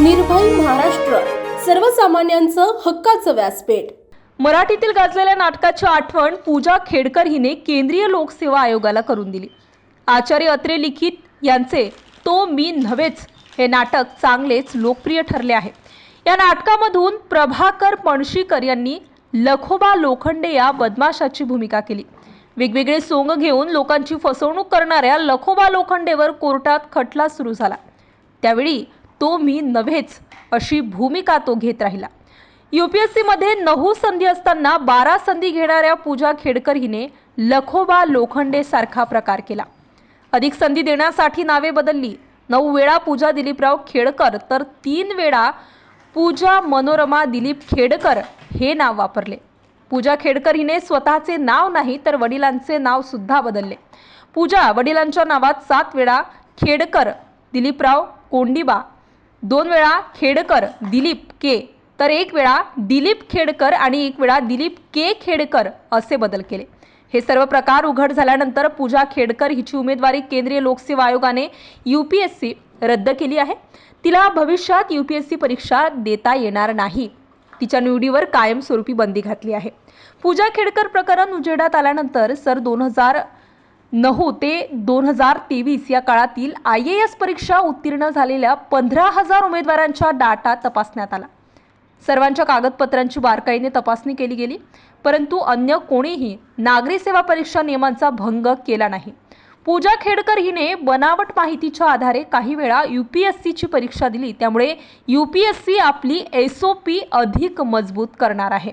निर्भय महाराष्ट्र. सर्वसामान्यांचं हक्काचं व्यासपीठ. मराठीतील गाजलेल्या नाटकाची आठवण पूजा खेडकर हिने केंद्रीय लोकसेवा आयोगाला करून दिली. आचार्य अत्रे लिखित यांचे तो मी नव्हेच हे नाटक चांगलेच लोकप्रिय ठरले आहे. या नाटकामधून प्रभाकर पणशीकर यांनी लखोबा लोखंडे या बदमाशाची भूमिका केली. वेगवेगळे सोंग घेऊन लोकांची फसवणूक करणाऱ्या लखोबा लोखंडेवर कोर्टात खटला सुरू झाला. त्यावेळी तो मी नव्हेच अशी भूमिका तो घेत राहिला. यू पी एस सीमध्ये नऊ संधी असताना बारा संधी घेणाऱ्या पूजा खेडकर हिने लखोबा लोखंडे सारखा प्रकार केला. अधिक संधी देण्यासाठी नावे बदलली. नऊ वेळा पूजा दिलीपराव खेडकर तर तीन वेळा पूजा मनोरमा दिलीप खेडकर हे नाव वापरले. पूजा खेडकर हिने स्वतःचे नाव नाही तर वडिलांचे नाव सुद्धा बदलले. पूजा वडिलांच्या नावात सात वेळा खेडकर दिलीपराव कोंडिबा दोन वेळा खेडकर दिलीप के. तर एक वेळा दिलीप खेडकर आणि एक वेळा दिलीप के खेडकर असे बदल केले. हे सर्व प्रकार उघड झाल्यानंतर पूजा खेडकर हिची उमेदवारी केंद्रीय लोकसेवा आयोगाने यू पी एस सी रद्द केली आहे. तिला भविष्यात यू पी एस सी परीक्षा देता येणार नाही. तिच्या निवडीवर कायमस्वरूपी बंदी घातली आहे. पूजा खेडकर प्रकरण उजेडात आल्यानंतर सर दोन हजार नहो ते दोन हजार तेवीस या काळातील आय ए एस परीक्षा उत्तीर्ण झालेल्या पंधरा हजार उमेदवारांच्या डाटा तपासण्यात आला. सर्वांच्या कागदपत्रांची बारकाईने तपासणी केली गेली परंतु अन्य कोणीही नागरी सेवा परीक्षा नियमांचा भंग केला नाही. पूजा खेडकर हिने बनावट माहितीच्या आधारे काही वेळा यू पी एस सीची परीक्षा दिली त्यामुळे यू पी एस सी आपली एस ओ पी अधिक मजबूत करणार आहे.